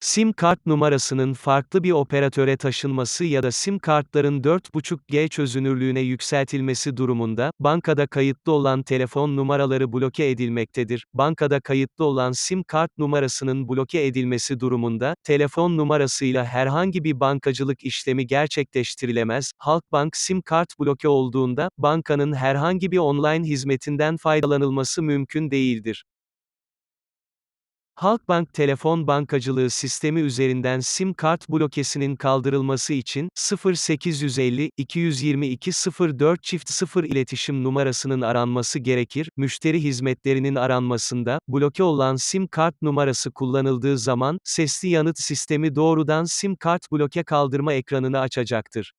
Sim kart numarasının farklı bir operatöre taşınması ya da sim kartların 4.5G çözünürlüğüne yükseltilmesi durumunda, bankada kayıtlı olan telefon numaraları bloke edilmektedir. Bankada kayıtlı olan sim kart numarasının bloke edilmesi durumunda, telefon numarasıyla herhangi bir bankacılık işlemi gerçekleştirilemez. Halkbank sim kart bloke olduğunda, bankanın herhangi bir online hizmetinden faydalanılması mümkün değildir. Halkbank telefon bankacılığı sistemi üzerinden sim kart blokesinin kaldırılması için 0850 222 04 çift 0 iletişim numarasının aranması gerekir. Müşteri hizmetlerinin aranmasında bloke olan sim kart numarası kullanıldığı zaman sesli yanıt sistemi doğrudan sim kart bloke kaldırma ekranını açacaktır.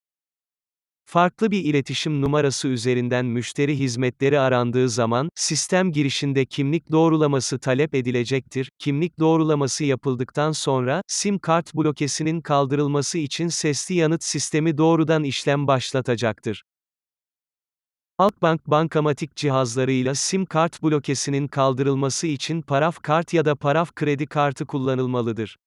Farklı bir iletişim numarası üzerinden müşteri hizmetleri arandığı zaman, sistem girişinde kimlik doğrulaması talep edilecektir. Kimlik doğrulaması yapıldıktan sonra, sim kart blokesinin kaldırılması için sesli yanıt sistemi doğrudan işlem başlatacaktır. Halkbank bankamatik cihazlarıyla sim kart blokesinin kaldırılması için paraf kart ya da paraf kredi kartı kullanılmalıdır.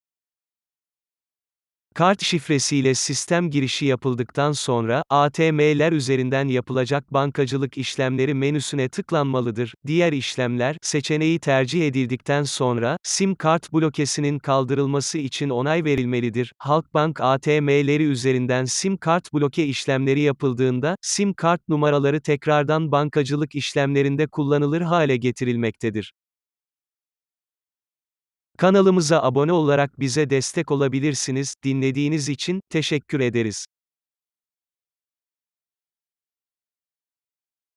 Kart şifresiyle sistem girişi yapıldıktan sonra, ATM'ler üzerinden yapılacak bankacılık işlemleri menüsüne tıklanmalıdır. Diğer işlemler, seçeneği tercih edildikten sonra, sim kart blokesinin kaldırılması için onay verilmelidir. Halkbank ATM'leri üzerinden sim kart bloke işlemleri yapıldığında, sim kart numaraları tekrardan bankacılık işlemlerinde kullanılır hale getirilmektedir. Kanalımıza abone olarak bize destek olabilirsiniz. Dinlediğiniz için teşekkür ederiz.